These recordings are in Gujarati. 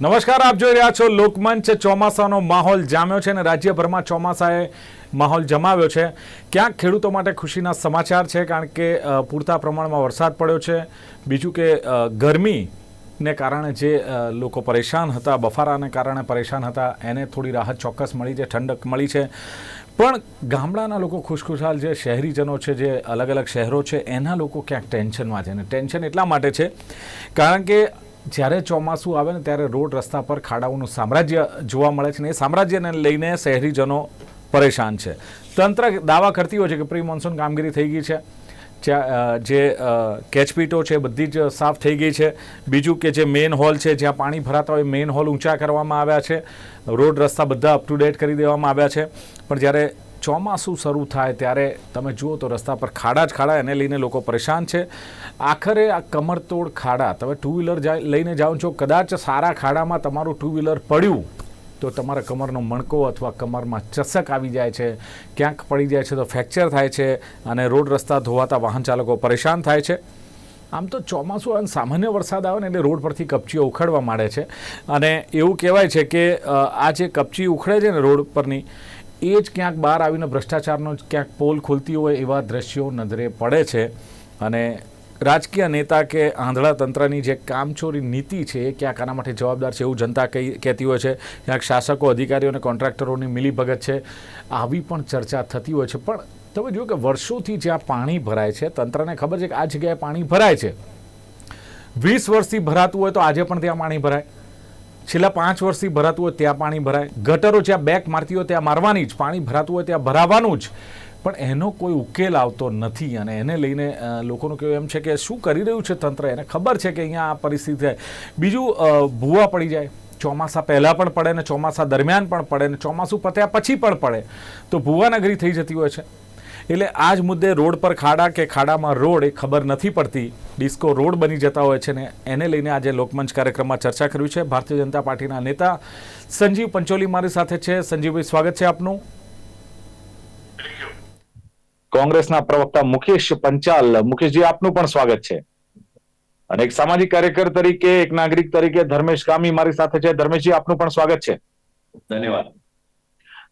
નમસ્કાર, આપ જોઈ રહ્યા છો લોકમંચ. ચોમાસાનો માહોલ જામ્યો છે અને રાજ્યભરમાં ચોમાસાએ માહોલ જમાવ્યો છે. ક્યાંક ખેડૂતો માટે ખુશીના સમાચાર છે, કારણ કે પૂરતા પ્રમાણમાં વરસાદ પડ્યો છે. બીજું કે ગરમી ગરમીને કારણે જે લોકો પરેશાન હતા, બફારાને કારણે પરેશાન હતા, એને થોડી રાહત ચોક્કસ મળી છે, ઠંડક મળી છે. પણ ગામડાના લોકો ખુશખુશાલ જે શહેરીજનો છે, જે અલગ અલગ શહેરો છે, એના લોકો ક્યાંક ટેન્શનમાં છે. અને ટેન્શન એટલા માટે છે, કારણ કે જ્યારે ચોમાસું આવે ને ત્યારે રોડ રસ્તા પર ખાડાઓનું સામ્રાજ્ય જોવા મળે છે ને એ સામ્રાજ્યને લઈને શહેરીજનો પરેશાન છે. તંત્ર દાવા કરતી હોય છે કે પ્રી મોન્સૂન કામગીરી થઈ ગઈ છે. જે કેચપીટો છે બધી જ સાફ થઈ ગઈ છે. બીજું કે જે મેઇન હોલ છે જ્યાં પાણી ભરાતા હોય મેઇન હોલ ઊંચા કરવામાં આવ્યા છે. રોડ રસ્તા બધા અપ ટુ ડેટ કરી દેવામાં આવ્યા છે. પણ જ્યારે ચોમાસું શરૂ થાય ત્યારે તમે જુઓ તો રસ્તા પર ખાડા જ ખાડા, એને લઈને લોકો પરેશાન છે. આખરે આ કમરતોડ ખાડા, તમે ટુ વ્હીલર લઈને જાઓ છો, કદાચ સારા ખાડામાં તમારું ટુ વ્હીલર પડ્યું, તો તમારા કમરનો મણકો અથવા કમરમાં ચસક આવી જાય છે, ક્યાંક પડી જાય છે તો ફ્રેક્ચર થાય છે અને રોડ રસ્તા ધોવાતા વાહન ચાલકો પરેશાન થાય છે. આમ તો ચોમાસું અને સામાન્ય વરસાદ આવે ને એટલે રોડ પરથી કપચીઓ ઉખડવા માંડે છે. અને એવું કહેવાય છે કે આ જે કપચી ઉખડે છે ને રોડ પરની એ જ ક્યાંક બહાર આવીને ભ્રષ્ટાચારનો ક્યાંક પોલ ખોલતી હોય એવા દ્રશ્યો નજરે પડે છે. અને રાજકીય નેતા કે આંધળા તંત્રની જે કામચોરી નીતિ છે એ ક્યાંક આના માટે જવાબદાર છે એવું જનતા કહી, કહેતી હોય છે. ક્યાંક શાસકો, અધિકારીઓ અને કોન્ટ્રાક્ટરોની મિલીભગત છે. આવી પણ ચર્ચા થતી હોય છે. પણ તમે જુઓ કે વર્ષોથી જ્યાં પાણી ભરાય છે, તંત્રને ખબર છે કે આ જગ્યાએ પાણી ભરાય છે. વીસ વર્ષથી ભરાતું હોય તો આજે પણ ત્યાં પાણી ભરાય. છેલ્લા પાંચ વર્ષથી ભરાતું હોય ત્યાં પાણી ભરાય. ગટરો જ્યાં બેક મારતી હોય ત્યાં મારવાની જ, પાણી ભરાતું હોય ત્યાં ભરાવાનું જ. પણ એનો કોઈ ઉકેલ આવતો નથી અને એને લઈને લોકોનું કહેવું એમ છે કે શું કરી રહ્યું છે તંત્ર? એને ખબર છે કે અહીંયા આ પરિસ્થિતિ થાય. બીજું ભૂવા પડી જાય. ચોમાસા પહેલાં પણ પડે ને ચોમાસા દરમિયાન પણ પડે ને ચોમાસું પત્યા પછી પણ પડે. તો ભૂવાનગરી થઈ જતી હોય છે. એટલે આ જ મુદ્દે રોડ પર ખાડા કે ખાડામાં રોડ એ ખબર નથી પડતી. ડિસ્કો રોડ બની જતા હોય છે ને એને લઈને આજે લોકમંચ કાર્યક્રમમાં ચર્ચા કરવી છે. ભારતીય જનતા પાર્ટીના નેતા સંજીવ પંચોલી મારી સાથે છે. સંજીવભાઈ, સ્વાગત છે આપનું. કોંગ્રેસના પ્રવક્તા મુકેશ પંચાલ. મુકેશજી, આપનું પણ સ્વાગત છે. અને એક સામાજિક કાર્યકર તરીકે, એક નાગરિક તરીકે ધર્મેશ કામી મારી સાથે છે. ધર્મેશજી, આપનું પણ સ્વાગત છે. ધન્યવાદ.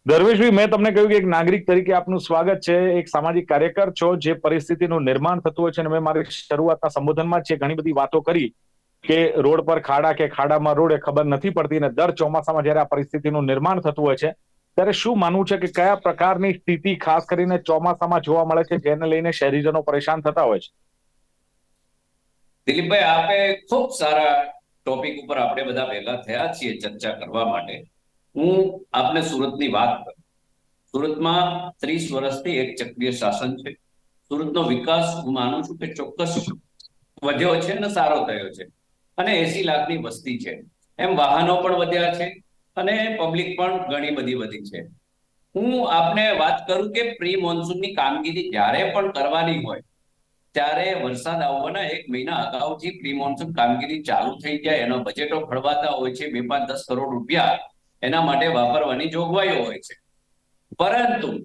ધર્મેશભાઈ મેં તમને કહ્યું કે એક નાગરિક તરીકે આપનું સ્વાગત છે. એક સામાજિક કાર્યકર છો જે પરિસ્થિતિનું નિર્માણ થતું હોય છે અને મેં મારી શરૂઆતના સંબોધનમાં છે ઘણી બધી વાતો કરી કે રોડ પર ખાડા કે ખાડામાં રોડ એ ખબર નથી પડતી અને દર ચોમાસામાં જયારે આ પરિસ્થિતિનું નિર્માણ થતું હોય છે, ત્યારે શું માનવું છે કે કયા પ્રકારની સ્થિતિ ખાસ કરીને ચોમાસામાં જોવા મળે છે જેને લઈને શહેરીજનો પરેશાન થતા હોય છે? દિલીપભાઈ, આપે ખૂબ સારા ટોપિક ઉપર આપણે બધા ભેગા થયા છીએ ચર્ચા કરવા માટે. હું આપને સુરતની વાત કરું. સુરતમાં ત્રીસ વર્ષથી એક ચક્રીય શાસન છે. સુરતનો વિકાસ હું માનું છું કે ચોક્કસ વધ્યો છે અને સારો થયો છે. અને એસી લાખની વસ્તી છે. એમ વાહનો પણ વધ્યા છે અને પબ્લિક પણ ઘણી બધી વધી છે. હું આપને વાત કરું કે પ્રી મોન્સૂનની કામગીરી જ્યારે પણ કરવાની હોય, ત્યારે વરસાદ આવવાના એક મહિના અગાઉથી પ્રી મોન્સૂન કામગીરી ચાલુ થઈ જાય. એનો બજેટો ફળવાતા હોય છે. બે પાંચ દસ કરોડ રૂપિયા એના માટે વાપરવાની જોગવાઈઓ હોય છે. પરંતુ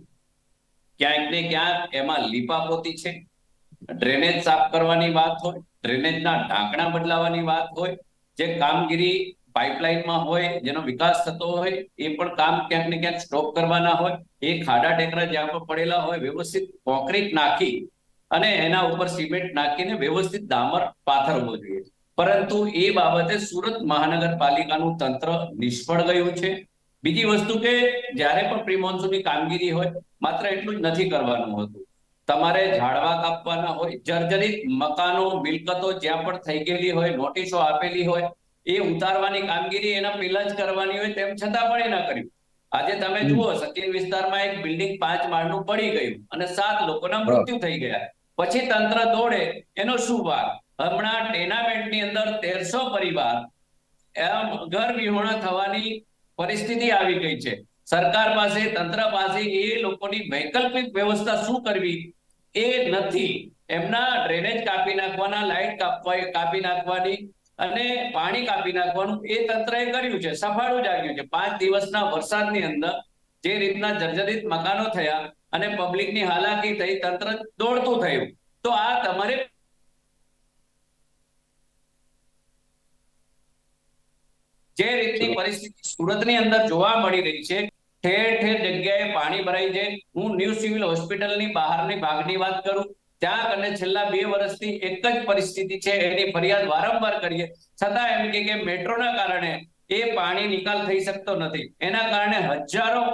ક્યાંક ને ક્યાંક એમાં લીપાપોતી છે. ડ્રેનેજ સાફ કરવાની વાત હોય, ડ્રેનેજના ઢાંકણા બદલાવાની વાત હોય, જે કામગીરી પાઇપલાઇનમાં હોય, જેનો વિકાસ થતો હોય, એ પણ કામ ક્યાંક ને ક્યાંક સ્ટોપ કરવાના હોય. એ ખાડા ટેકરા જ્યાં પણ પડેલા હોય, વ્યવસ્થિત કોન્ક્રીટ નાખી અને એના ઉપર સિમેન્ટ નાખીને વ્યવસ્થિત ડામર પાથરવો જોઈએ. પરંતુ એ બાબતે સુરત મહાનગરપાલિકાનું તંત્ર નિષ્ફળ ગયું છે. બીજી વસ્તુ કે જ્યારે પણ પ્રી કામગીરી હોય માત્ર એટલું જ નથી કરવાનું હોતું. તમારે ઝાડવા કાપવાના હોય જર્જરિત મકાનો મિલકતો જ્યાં પણ થઈ ગયેલી હોય નોટિસો આપેલી હોય એ ઉતારવાની કામગીરી એના પહેલા જ કરવાની હોય તેમ છતાં પણ એ ના કર્યું. આજે તમે જુઓ સચિન વિસ્તારમાં એક બિલ્ડિંગ પાંચ માળનું પડી ગયું અને સાત લોકોના મૃત્યુ થઈ ગયા. પછી તંત્ર દોડે એનો શું વાર હમણાં ટેનામેન્ટની અંદર તેરસો પરિવાર એમ ઘર વિહોણા થવાની પરિસ્થિતિ આવી ગઈ છે. સરકાર પાસે, તંત્ર પાસે એ લોકોની વૈકલ્પિક વ્યવસ્થા શું કરવી એ નથી. એમના ડ્રેનેજ કાપી નાખવાના લાઇટ કાપવા, કાપી નાખવાની અને પાણી કાપી નાખવાનું એ તંત્રએ કર્યું છે. સફાળું જાગ્યું છે. પાંચ દિવસના વરસાદની અંદર જે રીતના જર્જરિત મકાનો થયા અને પબ્લિકની હાલાકી થઈ, તંત્ર દોડતું થયું. તો આ તમારે જે રીતની પરિસ્થિતિ સુરતની અંદર જોવા મળી રહી છે ઠેર ઠેર જગ્યાએ પાણી ભરાઈ છે હું ન્યૂ સિવિલ હોસ્પિટલની બહારની ભાગની વાત કરું. ત્યાં અને છેલ્લા બે વર્ષથી એક જ પરિસ્થિતિ છે એની ફરિયાદ વારંવાર કરીએ. છતાં એમ કે કે મેટ્રોના કારણે એ પાણી નિકાલ થઈ શકતો નથી. એના કારણે હજારો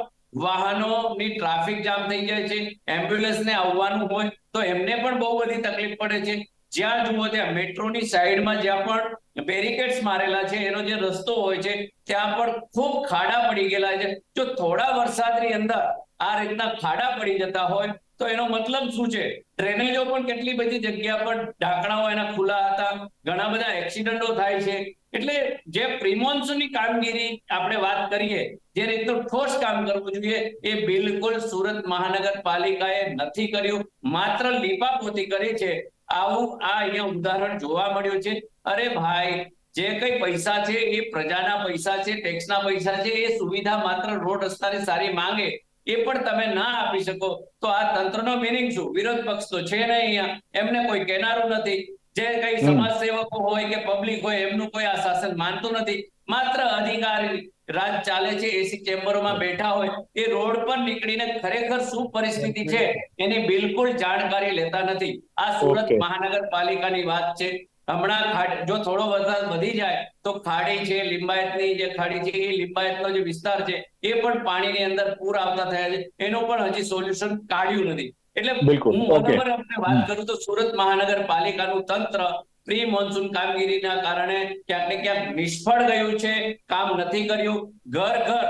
વાહનોની ટ્રાફિક જામ થઈ જાય છે. એમ્બ્યુલન્સને આવવાનું હોય તો એમને પણ બહુ બધી તકલીફ પડે છે. જ્યાં જુઓ ત્યાં મેટ્રોની સાઈડમાં જ્યાં પણ બેરિકેડ્સ મારેલા છે, એનો જે રસ્તો હોય છે, ત્યાં પણ ખૂબ ખાડા પડી ગયેલા છે. જો થોડા વરસાદની અંદર આ રીતના ખાડા પડી જતા હોય, તો એનો મતલબ શું છે? ડ્રેનેજો પણ કેટલી બધી જગ્યા પર ઢાંકણાઓ એના ખુલ્લા હતા, ઘણા બધા એક્સિડન્ટો થાય છે. એટલે જે પ્રિમોન્સની કામગીરી આપણે વાત કરીએ, જે રીતનું ઠોસ કામ કરવું જોઈએ, એ બિલકુલ સુરત મહાનગરપાલિકાએ નથી કર્યું. માત્ર લીપાપોતી કરી છે. આવું આ અહીંયા ઉદાહરણ જોવા મળ્યું છે. અરે ભાઈ જે કઈ પૈસા છે એ પ્રજાના પૈસા છે ટેક્સના પૈસા છે એ સુવિધા માત્ર રોડ રસ્તાની સારી માંગે એ પણ તમે ના આપી શકો. તો આ તંત્રનો મિનિંગ શું? વિરોધ પક્ષ તો છે ને અહીંયા. એમને કોઈ કહેનારું નથી. જે કઈ સમાજ સેવકો હોય કે પબ્લિક હોય એમનું કોઈ આ શાસન માનતું નથી. માત્ર અધિકારી રાજ ચાલે છે એસી ચેમ્બરોમાં બેઠા હોય એ રોડ પર નીકળીને ખરેખર શું પરિસ્થિતિ છે એની બિલકુલ જાણકારી લેતા નથી. આ સુરત મહાનગરપાલિકાની વાત છે. હમણાં ખાડ જો થોડો વરસાદ વધી જાય તો ખાડી છે લિંબાયતની જે ખાડી છે એ લિંબાયતનો જે વિસ્તાર છે એ પણ પાણીની અંદર પૂર આવતા થયા છે. એનું પણ હજી સોલ્યુશન કાઢ્યું નથી. એટલે હું બરાબર આપણે વાત કરું તો સુરત મહાનગરપાલિકાનું તંત્ર પ્રી મોન્સૂન કામગીરીના કારણે ક્યાંક ને ક્યાંક નિષ્ફળ ગયું છે કામ નથી કર્યું. ઘર ઘર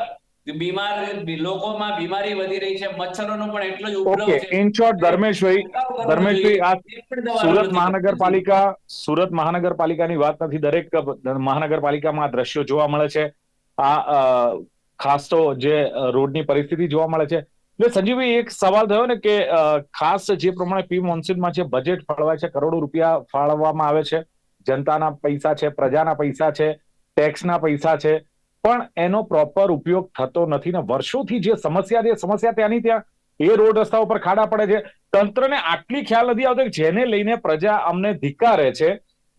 બીમાર લોકોમાં બીમારી વધી રહી છે મચ્છરોનો પણ એટલો જ ઉપદ્રવ છે. ઇન શોર્ટ ધર્મેશભાઈ ધર્મેશભાઈ આ સુરત મહાનગરપાલિકા સુરત મહાનગરપાલિકાની વાત નથી દરેક મહાનગરપાલિકામાં આ દ્રશ્યો જોવા મળે છે. આ ખાસ તો જે રોડની પરિસ્થિતિ જોવા મળે છે. સંજીવભાઈ એક સવાલ થયો ને કે ખાસ જે પ્રમાણે પી મોન્સૂનમાં જે બજેટ ફાળવાય છે, કરોડો રૂપિયા ફાળવવામાં આવે છે, જનતાના પૈસા છે, પ્રજાના પૈસા છે ટેક્સના પૈસા છે, પણ એનો પ્રોપર ઉપયોગ થતો નથી ને વર્ષોથી જે સમસ્યા છે સમસ્યા ત્યાંની ત્યાં, એ રોડ રસ્તા ઉપર ખાડા પડે છે. તંત્રને આટલી ખ્યાલ નથી આવતો જેને લઈને પ્રજા અમને ધિક્કારે છે,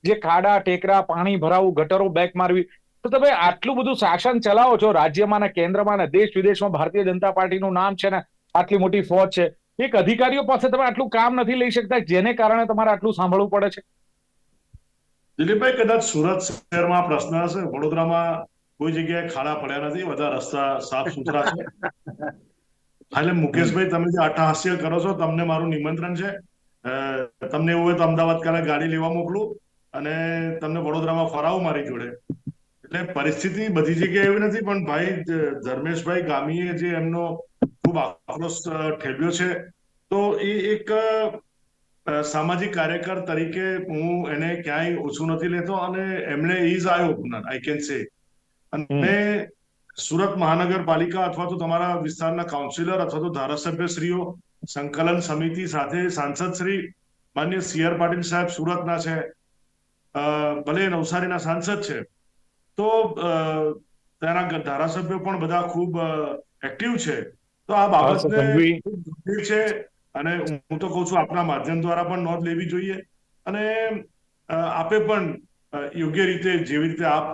જે ખાડા, ટેકરા, પાણી ભરાવું, ગટરો બેક મારવી. તો તમે આટલું બધું શાસન ચલાવો છો રાજ્યમાં ને કેન્દ્રમાં ને દેશ વિદેશમાં ભારતીય જનતા પાર્ટીનું નામ છે ને આટલી મોટી ફોજ છે. એક અધિકારીઓ પાસે તમે આટલું કામ નથી લઈ શકતા, જેને કારણે તમારે આટલું સાંભળવું પડે છે? દિલીપભાઈ, કદાચ સુરત શહેરમાં પ્રશ્ન હશે. વડોદરામાં કોઈ જગ્યાએ ખાડા પડ્યા નથી, બધા રસ્તા સાફ સુથરા છે. એટલે મુકેશભાઈ, તમે જે અટ્ટહાસ્ય કરો છો, તમને મારું નિમંત્રણ છે. તમને એવું હોય તો અમદાવાદ કાલે ગાડી લેવા મોકલું અને તમને વડોદરામાં ફરાવું મારી જોડે. એટલે પરિસ્થિતિ બધી જગ્યાએ એવી નથી, પણ ભાઈ ધર્મેશભાઈ ગામીએ જે એમનો ખૂબ આક્રોશ ઠેલ્યો છે. તો એ એક સામાજિક કાર્યકર તરીકે હું એને ક્યાંય ઓછું નથી લેતો અને એમણે is I opener I can say અને સુરત મહાનગરપાલિકા અથવા તો તમારા વિસ્તારના કાઉન્સિલર અથવા તો ધારાસભ્યશ્રીઓ સંકલન સમિતિ સાથે સાંસદ શ્રી માન્ય સી આર પાટીલ સાહેબ સુરતના છે ભલે નવસારીના સાંસદ છે. તો તેના ધારાસભ્યો પણ બધા ખૂબ એક્ટિવ છે. તો આ બાબતને ગંભીર છે અને હું તો કહું છું આપના માધ્યમ દ્વારા પણ નોંધ લેવી જોઈએ. અને આપે પણ યોગ્ય રીતે જેવી રીતે આપ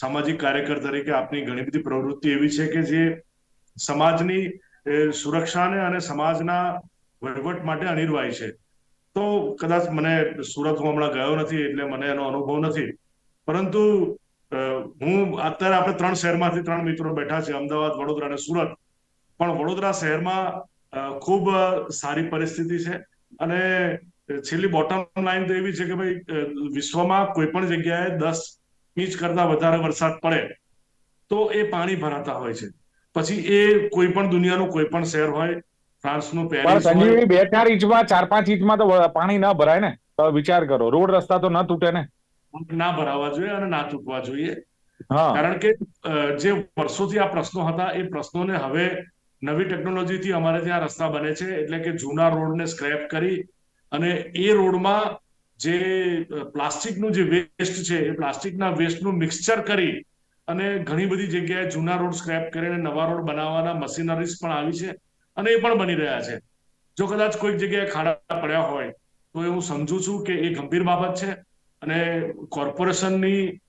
સામાજિક કાર્યકર તરીકે આપની ઘણી બધી પ્રવૃત્તિ એવી છે કે જે સમાજની સુરક્ષાને અને સમાજના વહીવટ માટે અનિર્વાય છે. તો કદાચ મને સુરત હું હમણાં ગયો નથી એટલે મને એનો અનુભવ નથી. પરંતુ હું અત્યારે આપણે ત્રણ શહેરમાંથી ત્રણ મિત્રો બેઠા છે અમદાવાદ વડોદરા અને સુરત. પણ વડોદરા શહેરમાં ખૂબ સારી પરિસ્થિતિ છે. અને છેલ્લી બોટમ લાઈન તો એવી છે કે ભાઈ વિશ્વમાં કોઈ પણ જગ્યાએ દસ ઇંચ કરતા વધારે વરસાદ પડે તો એ પાણી ભરાતા હોય છે. પછી એ કોઈ પણ દુનિયાનું કોઈ પણ શહેર હોય ફ્રાન્સનું પેરિસ હોય. બે ચાર ઇંચમાં ચાર પાંચ ઇંચમાં તો પાણી ના ભરાય ને? તો વિચાર કરો રોડ રસ્તા તો ના તૂટે ને? ના ભરાવા જોઈએ અને ના તૂટવા જોઈએ. કારણ કે જે વર્ષોથી આ પ્રશ્નો હતા એ પ્રશ્નોને હવે નવી ટેકનોલોજીથી અમારે ત્યાં રસ્તા બને છે, એટલે કે જૂના રોડને સ્ક્રેપ કરી અને એ રોડમાં જે પ્લાસ્ટિકનું જે વેસ્ટ છે, એ પ્લાસ્ટિકના વેસ્ટનું મિક્સચર કરી અને ઘણી બધી જગ્યાએ જૂના રોડ સ્ક્રેપ કરીને નવા રોડ બનાવવાના મશીનરીઝ પણ આવી છે અને એ પણ બની રહ્યા છે. જો કદાચ કોઈક જગ્યાએ ખાડા પડ્યા હોય, તો એ હું સમજુ છું કે એ ગંભીર બાબત છે અને કોર્પોરેશનની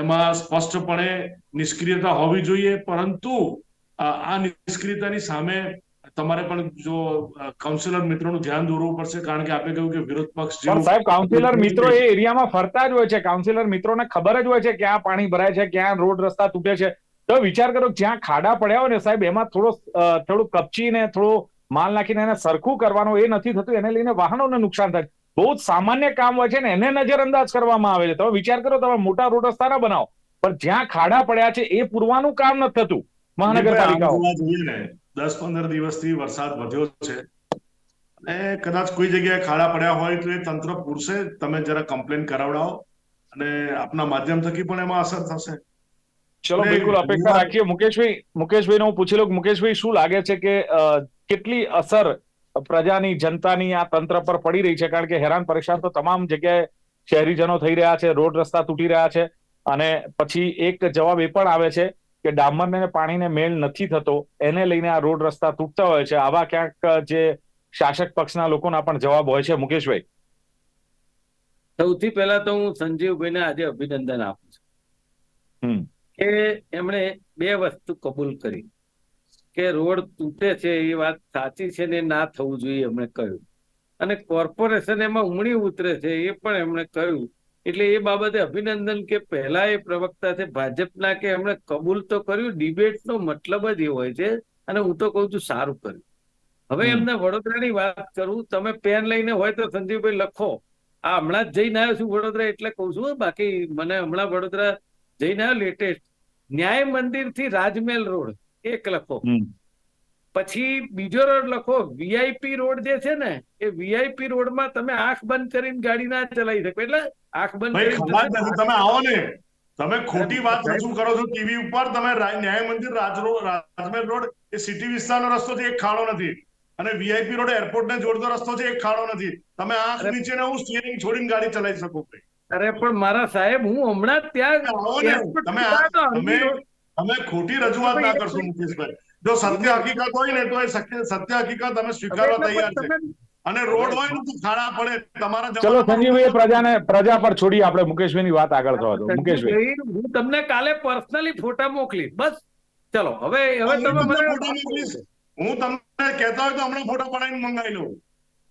એમાં સ્પષ્ટપણે નિષ્ક્રિયતા હોવી જોઈએ, પરંતુ આ નિષ્ક્રિયતાની સામે તમારે પણ જો કાઉન્સિલર મિત્રોનું ધ્યાન દોરવું પડશે કારણ કે આપણે કહ્યું કે વિરોધ પક્ષ પણ જેવું સાહેબ કાઉન્સિલર મિત્રો એ એરિયામાં ફરતા જ હોય છે. કાઉન્સિલર મિત્રોને ખબર જ હોય છે ક્યાં પાણી ભરાય છે ક્યાં રોડ રસ્તા તૂટે છે. તો વિચાર કરો જ્યાં ખાડા પડ્યા હોય ને સાહેબ એમાં થોડો થોડું કપચીને થોડો માલ નાખીને એને સરખું કરવાનું એ નથી થતું. એને લઈને વાહનોને નુકસાન થાય. બહુ જ સામાન્ય કામ હોય છે ને એને નજરઅંદાજ કરવામાં આવે છે. તમે વિચાર કરો તમે મોટા રોડ રસ્તા ના બનાવો. પણ જ્યાં ખાડા પડ્યા છે એ પૂરવાનું કામ નથી થતું. મહાનગરપાલિકાઓ. દસ પંદર દિવસથી વરસાદ વધ્યો છે. અને કદાચ કોઈ જગ્યાએ ખાડા પડ્યા હોય તો એ તંત્ર પૂરશે તમે જરા કમ્પ્લેન કરાવડાવો. અને આપના માધ્યમ થકી પણ એમાં અસર થશે. ચલો બિલકુલ અપેક્ષા રાખીએ. મુકેશભાઈ મુકેશભાઈને હું પૂછી લઉં. મુકેશભાઈ શું લાગે છે કે કેટલી અસર પ્રજાની જનતાની આ તંત્ર પર પડી રહી છે? કારણ કે હેરાન પરેશાન તો તમામ જગ્યાએ શહેરીજનો થઈ રહ્યા છે રોડ રસ્તા તૂટી રહ્યા છે. અને પછી એક જવાબ એ પણ આવે છે કે ડામરને પાણીને મેળ નથી થતો એને લઈને આ રોડ રસ્તા તૂટતા હોય છે. આવા ક્યાંક જે શાસક પક્ષના લોકોના પણ જવાબ હોય છે મુકેશભાઈ. સૌથી પહેલા તો હું સંજીવભાઈને આજે અભિનંદન આપું છું. કે એમણે બે વસ્તુ કબૂલ કરી. કે રોડ તૂટે છે એ વાત સાચી છે ને ના થવું જોઈએ એમણે કહ્યું. અને કોર્પોરેશન એમાં ઉમણી ઉતરે છે એ પણ એમણે કહ્યું. એટલે એ બાબતે અભિનંદન કે પહેલા એ પ્રવક્તા છે ભાજપના કે એમણે કબૂલ તો કર્યું ડિબેટનો મતલબ જ એ હોય છે અને હું તો કહું છું સારું કર્યું હવે. એમને વડોદરાની વાત કરું તમે પેન લઈને હોય તો સંજીવભાઈ લખો આ હમણાં જ જઈને આવ્યો છું વડોદરા એટલે કહું છું. બાકી મને હમણાં વડોદરા જઈને આવ્યો લેટેસ્ટ ન્યાય મંદિરથી રાજમહેલ રોડ એક લખો પછી બીજો રોડ લખો વીઆઈપી રોડ જે છે ને એ વીઆઈપી રોડમાં તમે આંખ બંધ કરીને ગાડી ના ચલાવી શકો. એટલે આંખ બંધ તમે આવો ને. તમે ખોટી વાત રજૂ કરો છો. ટીવી ઉપર તમે ન્યાય મંદિર રાજરો રાજમહેલ રોડ એ સિટી વિસ્તારનો રસ્તો છે એક ખાડો નથી. અને વીઆઈપી રોડ એરપોર્ટ ને જોડતો રસ્તો છે એક ખાડો નથી. તમે આંખ નીચે ને હું સ્ટીયરિંગ છોડીને ગાડી ચલાવી શકો અરે પણ મારા સાહેબ હું હમણાં ત્યાં આવો ને. તમે તમે ખોટી રજૂઆત ના કરશો મુકેશભાઈ. જો સત્ય હકીકત હોય ને તો એ સત્ય સત્ય હકીકત અમે સ્વીકારવા તૈયાર છે. અને રોડ હોય ને તો ખાડા પડે તમારા ચલો સંજીવભાઈ પ્રજાને પ્રજા પર છોડી આપણે મુકેશભાઈની વાત આગળ થવા દો. મુકેશભાઈ. હું તમને કાલે પર્સનલી ફોટા મોકલી બસ. ચલો હવે હવે તમે મને ફોટા મોકલીશ. હું તમને કહેતા હોય તો હમણાં ફોટા પડાવીને મંગાવી લઉં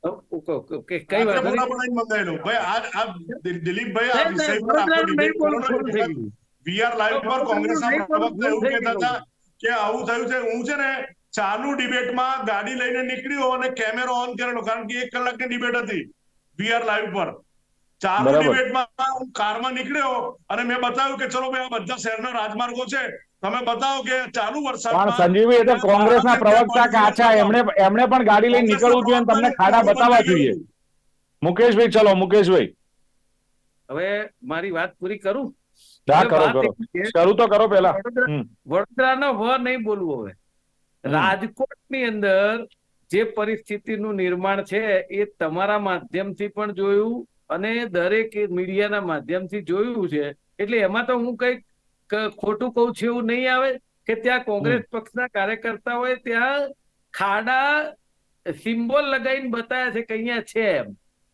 ઓકે, ઓકે, ઓકે, કઈ વાત મંગાવી ભાઈ આ દિલીપભાઈ આ આર વિષય પર ને ગયું. વીઆર લાઈવ પર કોંગ્રેસના પ્રવક્તા એવું કહેતા હતા. કે આવું થયું છે. હું છે ને ચાલુ ડિબેટમાં ગાડી લઈને નીકળ્યો અને કેમેરો ઓન કરેલો. કારણ કે એક કલાકની ડિબેટ હતી વીઆર લાઈવ પર. ચાલુ ડિબેટમાં હું કારમાં નીકળ્યો અને મેં બતાવ્યું કે ચલો ભાઈ આ બધા શહેરના રાજમાર્ગો છે. તમે બતાવો કે ચાલુ વરસાદમાં સંજીવભાઈ એ તો કોંગ્રેસના પ્રવક્તા કાચા એમણે એમણે પણ ગાડી લઈને નીકળવું જોઈએ તમને ખાડા બતાવવા જોઈએ. મુકેશભાઈ ચલો મુકેશભાઈ. હવે મારી વાત પૂરી કરું? શરૂ તો કરો પેલા. વડોદરાનો વ નહીં બોલવું હવે. રાજકોટની અંદર જે પરિસ્થિતિનું નિર્માણ છે એ તમારા માધ્યમથી પણ જોયું અને દરેક મીડિયાના માધ્યમથી જોયું છે. એટલે એમાં તો હું કંઈક ખોટું કહું છું એવું નહીં આવે કે ત્યાં કોંગ્રેસ પક્ષના કાર્યકર્તાઓએ ત્યાં ખાડા સિમ્બોલ લગાવીને બતાવ્યા છે કે અહીંયા છે એમ.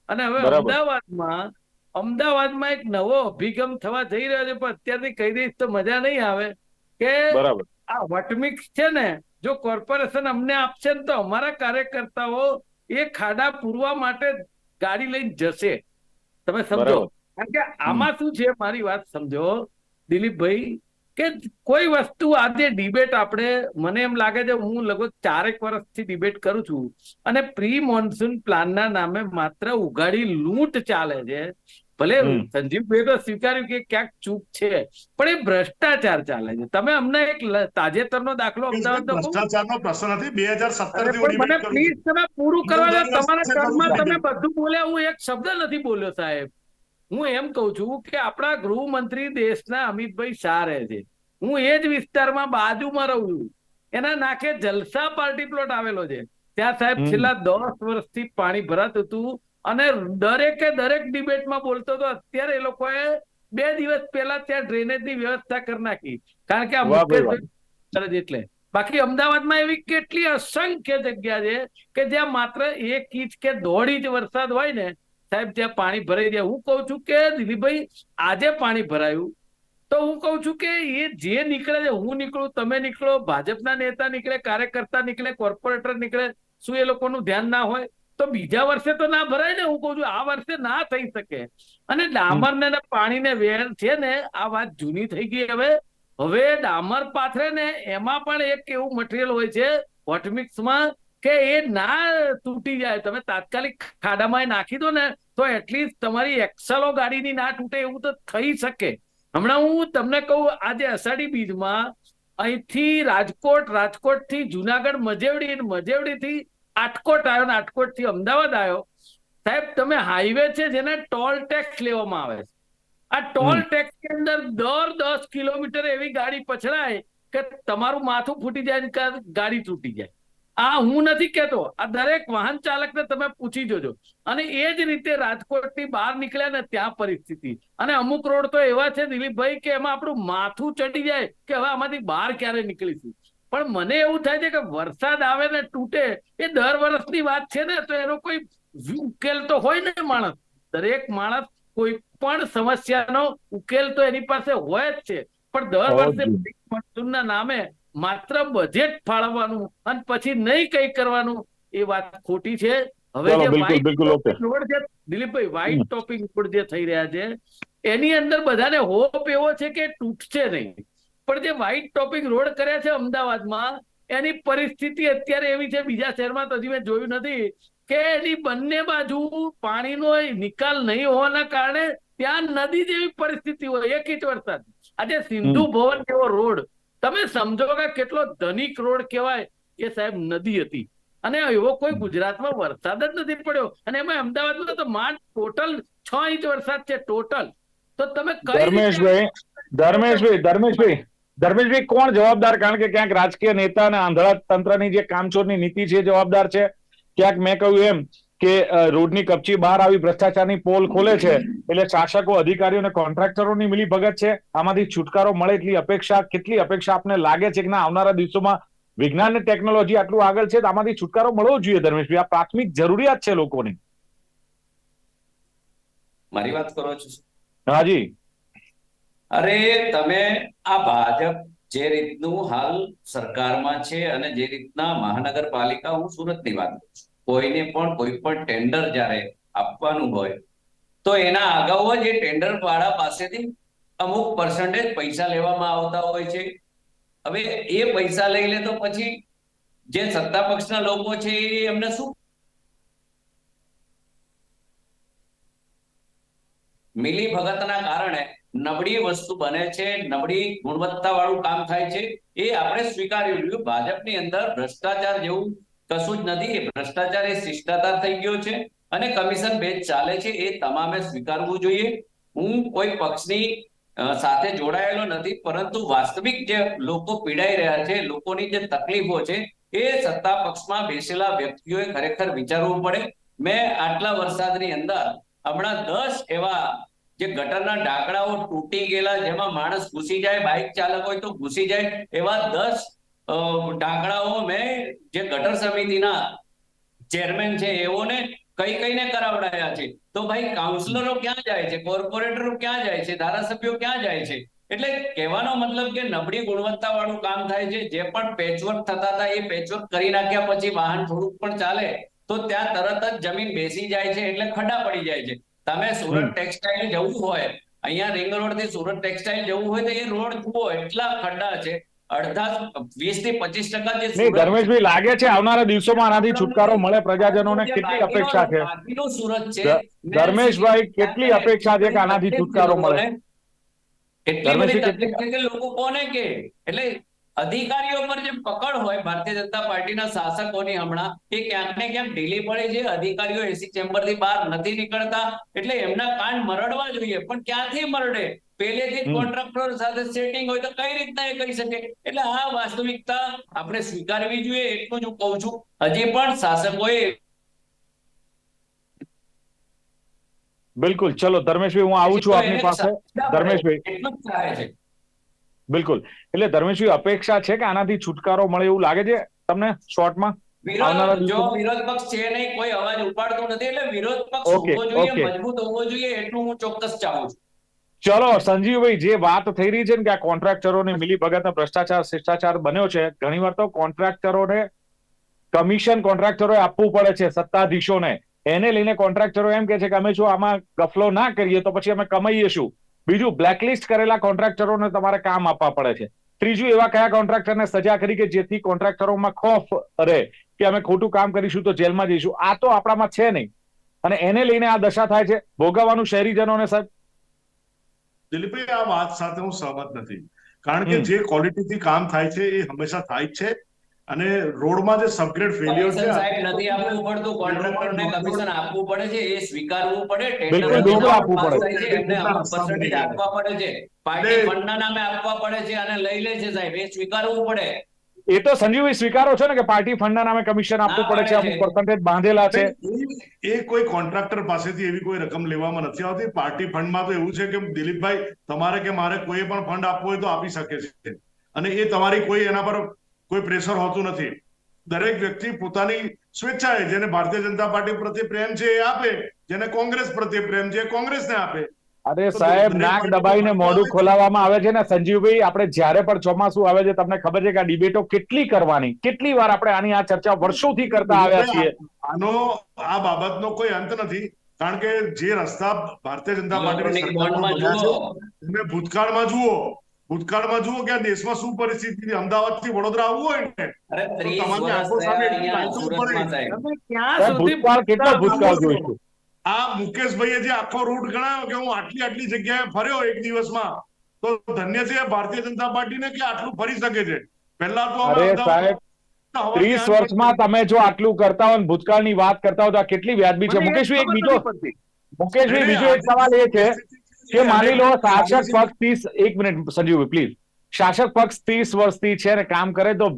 અને હવે અમદાવાદમાં અમદાવાદમાં એક નવો અભિગમ થવા જઈ રહ્યો છે પણ અત્યારથી કહી દઈશ તો મજા નહીં આવે. કે આ વટમિક્સ છે ને જો કોર્પોરેશન અમને આપશે ને તો અમારા કાર્યકર્તાઓ એ ખાડા પૂરવા માટે ગાડી લઈને જશે. તમે સમજો. કારણ કે આમાં શું છે મારી વાત સમજો. દિલીપભાઈ કે કોઈ વસ્તુ આજે ડિબેટ આપણે મને એમ લાગે છે હું લગભગ ચારેક વર્ષથી ડિબેટ કરું છું અને પ્રી મોન્સૂન પ્લાનના નામે માત્ર ઉઘાડી લૂંટ ચાલે છે. ભલે. સંજીવભાઈ તો સ્વીકાર્યું કે ક્યાંક ચૂક છે પણ એ ભ્રષ્ટાચાર ચાલે છે. તમે અમને એક તાજેતરનો દાખલો અમદાવાદનો ભ્રષ્ટાચારનો પ્રશ્ન નથી. બે હજાર સત્તર મને પ્લીઝ તમે પૂરું કરવા તમારા વર્ષે કરું ટર્મમાં છું. તમે બધું બોલ્યા હું એક શબ્દ નથી બોલ્યો સાહેબ. હું એમ કઉ છું કે આપણા ગૃહમંત્રી દેશના અમિતભાઈ શાહ રહે છે. હું એ જ વિસ્તારમાં બાજુમાં રહું છું. એના નાખે જલસા પાર્ટી પ્લોટ આવેલો છે. ત્યાં સાહેબ છેલ્લા દસ વર્ષથી પાણી ભરાતું હતું અને દરેકે દરેક ડિબેટમાં બોલતો હતો. અત્યારે એ લોકોએ બે દિવસ પહેલા ત્યાં ડ્રેનેજની વ્યવસ્થા કરી નાખી. કારણ કે આ એટલે. બાકી અમદાવાદમાં એવી કેટલી અસંખ્ય જગ્યા છે કે જ્યાં માત્ર એક ઇંચ કે દોઢ ઇંચ વરસાદ હોય ને સાહેબ, ત્યાં પાણી ભરાઈ જાય હું કહું છું કે દિલીપભાઈ, આજે પાણી ભરાયું. તો હું કહું છું કે એ જે નીકળે છે, હું નીકળું, તમે નીકળો, ભાજપના નેતા નીકળે, કાર્યકર્તા નીકળે, કોર્પોરેટર નીકળે, શું એ લોકોનું ધ્યાન ના હોય? તો બીજા વર્ષે તો ના ભરાય ને, હું કહું છું, આ વર્ષે ના થઈ શકે. અને ડામર ને પાણીને વેર છે ને, આ વાત જૂની થઈ ગઈ હવે. હવે ડામર પાથરે ને, એમાં પણ એક એવું મટીરિયલ હોય છે હોટમિક્સમાં કે એ ના તૂટી જાય. તમે તાત્કાલિક ખાડામાં નાખી દો ને તો એટલીસ્ટ તમારી એક્સલો ગાડીની ના તૂટે એવું તો થઈ શકે. હમણાં હું તમને કહું આજે અષાઢી બીજમાં અહીંથી રાજકોટ રાજકોટથી જુનાગઢ મજેવડી મજેવડી થી આટકોટ આવ્યો ને આટકોટથી અમદાવાદ આવ્યો. સાહેબ તમે હાઈવે છે જેને ટોલ ટેક્સ લેવામાં આવે છે. આ ટોલ ટેક્સની અંદર દર દસ કિલોમીટર એવી ગાડી પછડાય કે તમારું માથું ફૂટી જાય ને ગાડી તૂટી જાય. આ હું નથી કહેતો આ દરેક વાહન ચાલકને તમે પૂછી જોજો. અને એ જ રીતે રાજકોટથી બહાર નીકળ્યા ને ત્યાં પરિસ્થિતિ. અને અમુક રોડ તો એવા છે દિલીપભાઈ કે એમાં આપણું માથું ચડી જાય કે હવે આમાંથી બહાર ક્યારે નીકળીશું. પણ મને એવું થાય છે કે વરસાદ આવે ને તૂટે એ દર વર્ષની વાત છે ને તો એનો કોઈ ઉકેલ તો હોય ને માણસ. દરેક માણસ કોઈ પણ સમસ્યાનો ઉકેલ તો એની પાસે હોય જ છે. પણ દર વર્ષે મનસૂનના નામે માત્ર બજેટ ફાળવવાનું અને પછી નહીં કઈ કરવાનું એ વાત ખોટી છે. હવે જે દિલીપભાઈ વ્હાઈટ ટોપિંગ રોડ જે થઈ રહ્યા છે એની અંદર બધાને હોપ એવો છે કે તૂટશે નહીં. પણ જે વ્હાઈટ ટોપિંગ રોડ કર્યા છે અમદાવાદમાં એની પરિસ્થિતિ અત્યારે એવી છે બીજા શહેરમાં તો હજી મેં જોયું નથી કે એની બંને બાજુ પાણીનો નિકાલ નહીં હોવાના કારણે ત્યાં નદી જેવી પરિસ્થિતિ હોય એક ઇંચ વરસાદ. આજે સિંધુ ભવન જેવો રોડ તમે સમજો કે કેટલો ધનિક રોડ કહેવાય? એ સાહેબ નદી હતી. અને એવો કોઈ ગુજરાતમાં વરસાદ જ નથી પડ્યો. અને એમાં અમદાવાદમાં તો માંડ ટોટલ છ ઇંચ વરસાદ છે ટોટલ. તો તમે ધર્મેશભાઈ ધર્મેશભાઈ ધર્મેશભાઈ? ધર્મેશભાઈ કોણ જવાબદાર? કારણ કે ક્યાંક રાજકીય નેતા અને આંધળા તંત્રની જે કામચોરની નીતિ છે જવાબદાર છે. ક્યાંક મેં કહ્યું એમ કે રોડની કપચી બહાર આવી ભ્રષ્ટાચારની પોલ ખોલે છે એટલે શાસકો અધિકારીઓ અને કોન્ટ્રાક્ટરોની મિલી ભગત છે. આમાંથી છુટકારો મળે એટલી અપેક્ષા કેટલી અપેક્ષા આપને લાગે છે કે ના આવનારા દિવસોમાં વિજ્ઞાન અને ટેકનોલોજી આટલું આગળ છે તો આમાંથી છુટકારો મળવો જોઈએ ધર્મેશભાઈ. આ પ્રાથમિક જરૂરિયાત છે લોકોની. મારી વાત કરો છો હાજી અરે તમે આ ભાજપ જે રીતનું હાલ સરકારમાં છે અને જે રીતના મહાનગરપાલિકા હું સુરતની વાત કરું છું. કોઈને પણ કોઈ પણ ટેન્ડર જ્યારે આપવાનું હોય, તો એના અગાઉ જ એ ટેન્ડર વાળા પાસેથી અમુક પર્સન્ટેજ પૈસા લેવામાં આવતા હોય છે. હવે એ પૈસા લઈ લે તો પછી જે સત્તા પક્ષના લોકો છે એ એમને શું? મિલી ભગતના કારણે નબળી વસ્તુ બને છે, નબળી ગુણવત્તા વાળું કામ થાય છે. એ આપણે સ્વીકાર્યું લીધું ભાજપની અંદર ભ્રષ્ટાચાર જેવું કશું જ નથી, એ ભ્રષ્ટાચાર, એ શિષ્ટાચાર થઈ ગયો છે અને કમિશન બેચ ચાલે છે, એ તમામે સ્વીકારવું જોઈએ. હું કોઈ પક્ષની સાથે જોડાયેલો નથી, પરંતુ વાસ્તવિક જે લોકો પીડાઈ રહ્યા છે, લોકોની જે તકલીફો છે, એ સત્તા પક્ષમાં બેસેલા વ્યક્તિઓએ ખરેખર વિચારવું પડે. મેં આટલા વરસાદની અંદર હમણાં દસ એવા જે ગટરના ઢાંકડાઓ તૂટી ગયેલા, જેમાં માણસ ઘૂસી જાય, બાઇક ચાલક હોય તો ઘૂસી જાય, એવા દસ અ, ઢાંકણાઓ મેં જે ગટર સમિતિના ચેરમેન છે એઓને કઈ કઈને કરાવડાયા છે. તો ભાઈ કાઉન્સિલરો ક્યાં જાય છે? કોર્પોરેટરો ક્યાં જાય છે? ધારાસભ્યો ક્યાં જાય છે? એટલે કહેવાનો મતલબ કે નબળી ગુણવત્તા વાળું કામ થાય છે જે પણ પેચવર્ક થતા હતા એ પેચવર્ક કરી નાખ્યા પછી વાહન થોડુંક પણ ચાલે તો ત્યાં તરત જ જમીન બેસી જાય છે એટલે ખડા પડી જાય છે. તમે સુરત ટેક્સટાઇલ જવું હોય અહીંયા રિંગ રોડથી સુરત ટેક્સટાઇલ જવું હોય તો એ રોડ જુઓ એટલા ખડા છે. અડધા વીસથી પચીસ ટકા જે ધર્મેશભાઈ લાગે છે આવનારા દિવસોમાં આનાથી છુટકારો મળે પ્રજાજનોને કેટલી અપેક્ષા છે? સુરત છે ધર્મેશભાઈ, કેટલી અપેક્ષા છે કે આનાથી છુટકારો મળે? ધર્મેશભાઈ, લોકો કોને કે? એટલે અધિકારીઓ પર જે પકડ હોય ભારતીય જનતા પાર્ટીના શાસકોની હમણાં એ ક્યાંક ને ક્યાંક ઢીલી પડે છે. અધિકારીઓ એસી ચેમ્બરથી બહાર નથી નીકળતા એટલે એમના કાન મરડવા જોઈએ. પણ ક્યાંથી મરડે? પહેલેથી. કોન્ટ્રાક્ટર સાથે સેટિંગ હોય તો કઈ રીતના એ કરી શકે? એટલે આ વાસ્તવિકતા આપણે સ્વીકારવી જોઈએ એટલું જ હું કહું છું. હજી પણ શાસકોએ બિલકુલ. ચલો ધર્મેશભાઈ હું આવું છું આપની પાસે. ધર્મેશભાઈ. એટલું જ થાય છે. બિલકુલ. એટલે ધર્મેશભાઈ અપેક્ષા છે કે આનાથી છુટકારો મળે એવું લાગે છે તમને શોર્ટમાં? જો વિરોધ પક્ષ છે નહીં કોઈ અવાજ ઉપાડતો નથી એટલે વિરોધ પક્ષ હોવો જોઈએ મજબૂત હોવો જોઈએ એટલું હું ચોક્કસ ચાહું છું. ચલો સંજીવભાઈ જે વાત થઈ રહી છે ને કે આ કોન્ટ્રાક્ટરોની મિલી ભગત ભ્રષ્ટાચાર શિષ્ટાચાર બન્યો છે ઘણીવાર તો કોન્ટ્રાક્ટરોને કમિશન કોન્ટ્રાક્ટરો આપવું પડે છે સત્તાધીશોને. એને લઈને કોન્ટ્રાક્ટરો એમ કે છે કે અમે જો આમાં ગફલો ના કરીએ તો પછી અમે કમાઈએ શું? બીજું બ્લેકલિસ્ટ કરેલા કોન્ટ્રાક્ટરોને તમારે કામ આપવા પડે છે. ત્રીજું એવા કયા કોન્ટ્રાક્ટરને સજા કરી કે જેથી કોન્ટ્રાક્ટરોમાં ખોફ રહે કે અમે ખોટું કામ કરીશું તો જેલમાં જઈશું? આ તો આપણામાં છે નહીં. અને એને લઈને આ દશા થાય છે. ભોગવવાનું શહેરીજનોને સાહેબ. દિલીપભાઈ આ વાત સાથે હું સહમત નથી. કારણ કે જે ક્વોલિટીથી કામ થાય છે એ હંમેશા થાય છે. અને રોડમાં જે સબગ્રેડ ફેલિયર છે સાહેબ નથી આપવું પડતું. કોન્ટ્રાક્ટરને કમિશન આપવું પડે છે એ સ્વીકારવું પડે. ટેન્ડર આપવું પડે. છે એમને અમુક percentage આપવા પડે છે. પાર્ટી ફંડના નામે આપવા પડે છે અને લઈ લે છે સાહેબ એ સ્વીકારવું પડે. એ તો સંજીવભાઈ સ્વીકારો છો ને કે પાર્ટી ફંડના નામે કમિશન આપવું પડે છે અમુક પર્સન્ટેજ બાંધેલા છે? એ એ કોઈ કોન્ટ્રાક્ટર પાસેથી એવી કોઈ રકમ લેવામાં નથી આવતી. પાર્ટી ફંડમાં તો એવું છે કે દિલીપભાઈ તમારે કે મારે કોઈ પણ ફંડ આપવો હોય તો આપી શકે છે. અને એ તમારી કોઈ એના પર કોઈ પ્રેશર હોતું નથી. દરેક વ્યક્તિ પોતાની સ્વેચ્છાએ જેને ભારતીય જનતા પાર્ટી પ્રત્યે પ્રેમ છે એ આપે જેને કોંગ્રેસ પ્રત્યે પ્રેમ છે કોંગ્રેસને આપે. અરે સાહેબ નાક દબાઈને મોઢું ખોલાવવામાં આવે છે ને સંજીવભાઈ આપણે જ્યારે પણ ચોમાસું આવે છે તમને ખબર છે કે આ ડિબેટો કેટલી કરવાની કેટલી વાર આપણે આની આ ચર્ચા વર્ષોથી કરતા આવ્યા છીએ. આનો આ બાબતનો કોઈ અંત નથી કારણ કે જે રસ્તા ભારતીય જનતા પાર્ટીની ઇલેક્ટ્રોનિક સરકારમાં તમે ભૂતકાળમાં જુઓ ભૂતકાળમાં જુઓ કે આ દેશમાં શું પરિસ્થિતિ અમદાવાદથી વડોદરા આવવું હોય ને આ મુકેશભાઈએ જે આખો રૂટ ગણાયો કે હું આટલી આટલી જગ્યાએ ફર્યો એક દિવસમાં તો ધન્ય છે ભારતીય જનતા પાર્ટીને કે આટલું ફરી શકે છે? પહેલા તો ત્રીસ વર્ષમાં તમે જો આટલું કરતા હોય ને ભૂતકાળની વાત કરતા હોય તો આ કેટલી વ્યાજબી છે? મુકેશભાઈ એક બીજો મુકેશભાઈ બીજો એક સવાલ એ છે કે માની લો શાસક પક્ષ ત્રીસ એક મિનિટ સંજીવ પ્લીઝ શાસક પક્ષ ત્રીસ વર્ષથી છે ને કામ કરે તો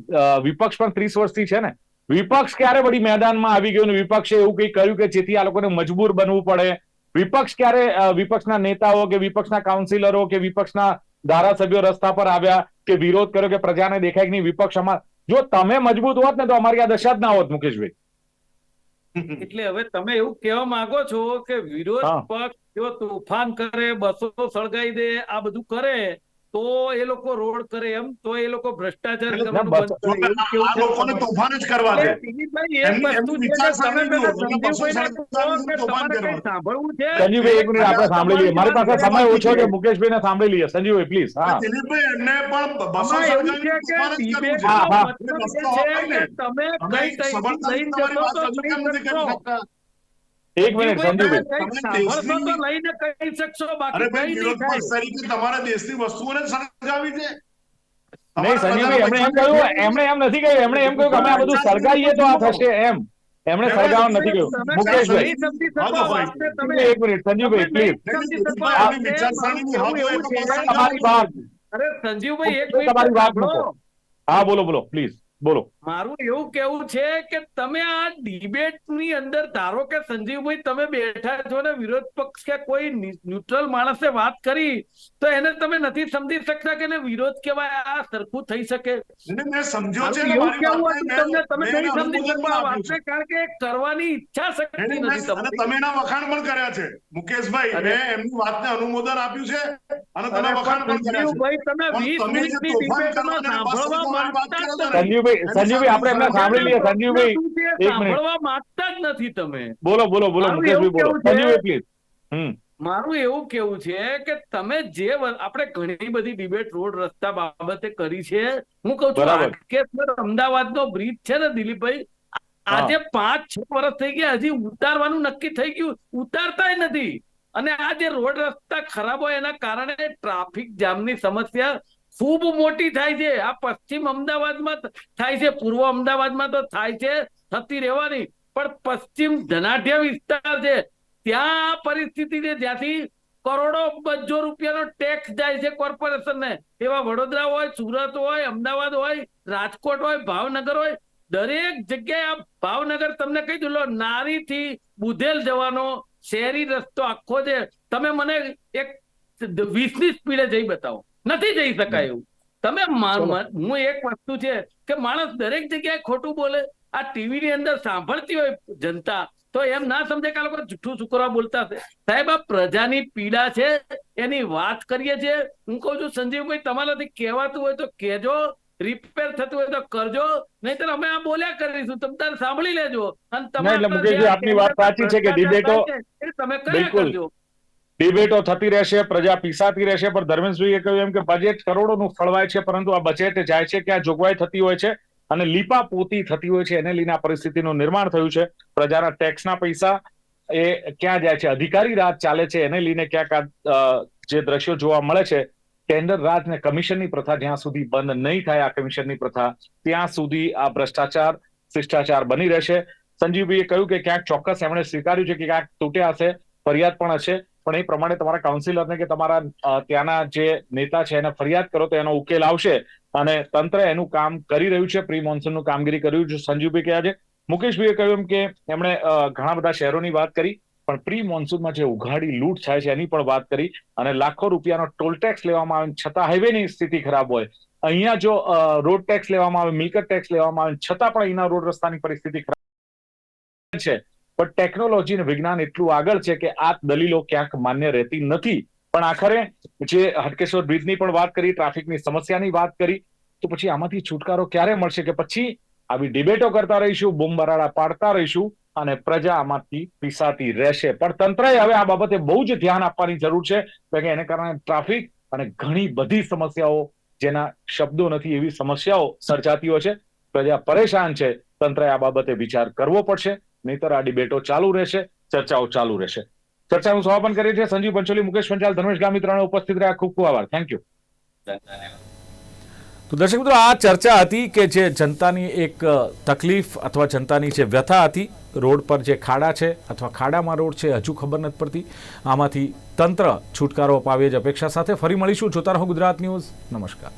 વિપક્ષ પણ ત્રીસ વર્ષથી છે ને? વિપક્ષ ક્યારે વળી મેદાનમાં આવી ગયું ને વિપક્ષે એવું કંઈ કર્યું કે જેથી આ લોકોને મજબૂર બનવું પડે? વિપક્ષ ક્યારે વિપક્ષના નેતાઓ કે વિપક્ષના કાઉન્સિલરો કે વિપક્ષના ધારાસભ્યો રસ્તા પર આવ્યા કે વિરોધ કર્યો કે પ્રજાને દેખાય કે નહીં? વિપક્ષ અમાર જો તમે મજબૂત હોત ને તો અમારી આ દશા જ ના હોત મુકેશભાઈ. એટલે હવે તમે એવું કહેવા માંગો છો કે વિરોધ પક્ષ જો તોફાન કરે બસો સળગાઈ દે આ બધું કરે તો એ લોકો રોડ કરે એમ તો એ લોકો ભ્રષ્ટાચાર લોકોને તોફાન જ કરવા. સાંભળવું છે? સંજીવભાઈ એક મિનિટ આપણે સાંભળી લઈએ. મારી પાસે સમય ઓછો છે મુકેશભાઈને સાંભળી લઈએ. સંજીવભાઈ પ્લીઝ હા. દિલીપભાઈ એમને પણ બસો તમે કઈ તો એક મિનિટ દેશની- લઈને કહી શકશો અરે બાકી ભાઈ વિરોધ પક્ષ તરીકે તમારા દેશની વસ્તુઓને સળગાવી છે. નહીં સંજીવભાઈ એમણે એમ કહ્યું એમણે એમ નથી કહ્યું એમણે એમ કહ્યું કે અમે આ બધું સળગાવીએ તો આ થશે એમ. એમણે સળગાવવાનું નથી કહ્યું. મુકેશભાઈ. એક મિનિટ સંજીવભાઈ પ્લીઝ. તમારી વાત. અરે સંજીવભાઈ એક તમારી વાત હા બોલો બોલો પ્લીઝ બોલો. મારું એવું કેવું છે કે તમે આ ડિબેટની અંદર ધારો કે સંજીવભાઈ તમે બેઠા છો ને વિરોધ પક્ષ કે કોઈ ન્યુટ્રલ માણસે વાત કરી તો એને તમે નથી સમજી શકતા કે વિરોધ કેવાય આ સરખું થઈ શકે? મેં સમજ્યો છે એવું કેવું હતું તમને? તમે નહીં સમજી અનુમોદન શકો આ પણ આપ્યું વાતને છે. કારણ કે કરવાની ઈચ્છા શક્તિ નથી તમે એના વખાણ પણ કર્યા છે. મુકેશભાઈ. મેં એમની વાતને અનુમોદન આપ્યું છે અને તમે વખાણ પણ કર્યા છે. સંજીવભાઈ તમે પણ વીસ તમે જે મિનિટની ડિબેટમાં સાંભળવા માંગતા નથી. ને, સંજીવભાઈ સંજીવભાઈ આપણે એમને સાંભળી લઈએ સંજીવભાઈ એક મિનિટ. સાંભળવા માંગતા જ નથી તમે. બોલો બોલો બોલો મુકેશભાઈ બોલો. સંજીવભાઈ પ્લીઝ હમ. મારું એવું કેવું છે કે તમે જે આપણે ઘણી બધી ડિબેટ રોડ રસ્તા બાબતે કરી છે. હું કઉ છું. હાટકેશ્વર અમદાવાદનો બ્રિજ છે ને દિલીપભાઈ આજે પાંચ છ વર્ષ થઈ ગયા હજી ઉતારવાનું નક્કી થઈ ગયું ઉતારતાય નથી. અને આ જે રોડ રસ્તા ખરાબ હોય એના કારણે ટ્રાફિક જામની સમસ્યા ખૂબ મોટી થાય છે. આ પશ્ચિમ અમદાવાદમાં થાય છે. પૂર્વ અમદાવાદમાં તો થાય છે, થતી રહેવાની. પણ પશ્ચિમ ધનાઢ્ય વિસ્તાર છે. ત્યાં આ પરિસ્થિતિ છે જ્યાંથી કરોડો બજો રૂપિયાનો ટેક્સ જાય છે કોર્પોરેશનને. એવા વડોદરા હોય, સુરત હોય, અમદાવાદ હોય, રાજકોટ હોય, ભાવનગર હોય. દરેક જગ્યાએ આ ભાવનગર તમને કહી દઉં, લો, નારીથી બુધેલ જવાનો શહેરી રસ્તો આખો છે. તમે મને એક વીસની સ્પીડે જઈ બતાવો. નથી જઈ શકાય. એવું તમે હું એક વસ્તુ છે કે માણસ દરેક જગ્યાએ ખોટું બોલે આ ટીવી ની અંદર સાંભળતી હોય જનતા તો એમ ના સમજે કે આ લોકો જુઠ્ઠું છોકરા બોલતા છે સાહેબ આ પ્રજાની પીડા છે એની વાત કરીએ છીએ. હું કહું છું સંજીવભાઈ તમારાથી કહેવાતું હોય તો કહેજો રિપેર થતું હોય તો કરજો નહીતર અમે આ બોલ્યા કરીશું. તમે તારે સાંભળી લેજો. અને જે આપની વાત સાચી છે કે ડિબેટો- તમે કર્યા કરજો. ડિબેટો થતી રહેશે, પ્રજા પીસાતી રહેશે, પણ ધર્મેશભાઈએ કહ્યું એમ કે બજેટ કરોડોનું ફળવાય છે, પરંતુ આ બજેટ જાય છે, ક્યાં જોગવાઈ થતી હોય છે અને લીપા પોતી થતી હોય છે, એને લઈને આ પરિસ્થિતિનું નિર્માણ થયું છે. પ્રજાના ટેક્સના પૈસા એ ક્યાં જાય છે, અધિકારી રાજ ચાલે છે, એને લઈને ક્યાંક આ જે દ્રશ્યો જોવા મળે છે, ટેન્ડર રાજ ને કમિશનની પ્રથા જ્યાં સુધી બંધ નહીં થાય, આ કમિશનની પ્રથા ત્યાં સુધી આ ભ્રષ્ટાચાર, શિષ્ટાચાર બની રહેશે. સંજીવભાઈએ કહ્યું કે ક્યાંક ચોક્કસ એમણે સ્વીકાર્યું છે કે ક્યાંક તૂટ્યા હશે, ફરિયાદ પણ હશે. પણ એ પ્રમાણે તમારા કાઉન્સિલરને કે તમારા ત્યાંના જે નેતા છે એને ફરિયાદ કરો તો એનો ઉકેલ આવશે. અને તંત્ર એનું કામ કરી રહ્યું છે પ્રી મોન્સૂનનું કામગીરી કર્યું છે સંજીવભાઈ કહ્યા છે. મુકેશભાઈએ કહ્યું એમ કે એમણે ઘણા બધા શહેરોની વાત કરી, પણ પ્રી મોન્સૂનમાં જે ઉઘાડી લૂંટ થાય છે એની પણ વાત કરી અને લાખો રૂપિયાનો ટોલ ટેક્સ લેવામાં આવે છતાં હાઈવેની સ્થિતિ ખરાબ હોય. અહીંયા જો રોડ ટેક્સ લેવામાં આવે, મિલકત ટેક્સ લેવામાં આવે છતાં પણ અહીંના રોડ રસ્તાની પરિસ્થિતિ ખરાબ છે. પણ ટેકનોલોજી અને વિજ્ઞાન એટલું આગળ છે કે આ દલીલો ક્યાંક માન્ય રહેતી નથી. પણ આખરે જે હટકેશ્વર બ્રિજની પણ વાત કરી, ટ્રાફિકની સમસ્યાની વાત કરી, તો પછી આમાંથી છુટકારો ક્યારે મળશે કે પછી આવી ડિબેટો કરતા રહીશું, બૂમ બરાડા પાડતા રહીશું અને પ્રજા આમાંથી પીસાતી રહેશે. પણ તંત્રએ હવે આ બાબતે બહુ જ ધ્યાન આપવાની જરૂર છે કે એને કારણે ટ્રાફિક અને ઘણી બધી સમસ્યાઓ જેના શબ્દો નથી, એવી સમસ્યાઓ સર્જાતી હોય છે. પ્રજા પરેશાન છે. તંત્રએ આ બાબતે વિચાર કરવો પડશે. નહીતર આ ડિબેટો ચાલુ રહેશે, ચર્ચાઓ ચાલુ રહેશે. ચર્ચાનું સમાપન કરીએ છીએ. સંજીવ પંચોલી, મુકેશ પંચાલ, ધર્મેશ ગામી ઉપસ્થિત રહ્યા. ખૂબ ખૂબ આભાર. થેન્ક યુ તો દર્શક મિત્રો, આ ચર્ચા હતી કે જે જનતાની એક તકલીફ અથવા જનતાની જે વ્યથા હતી, રોડ પર જે ખાડા છે અથવા ખાડામાં રોડ છે, હજુ ખબર નથી પડતી. આમાંથી તંત્ર છુટકારો અપાવે જ અપેક્ષા સાથે ફરી મળીશું. જોતા રહો ગુજરાત ન્યૂઝ. નમસ્કાર.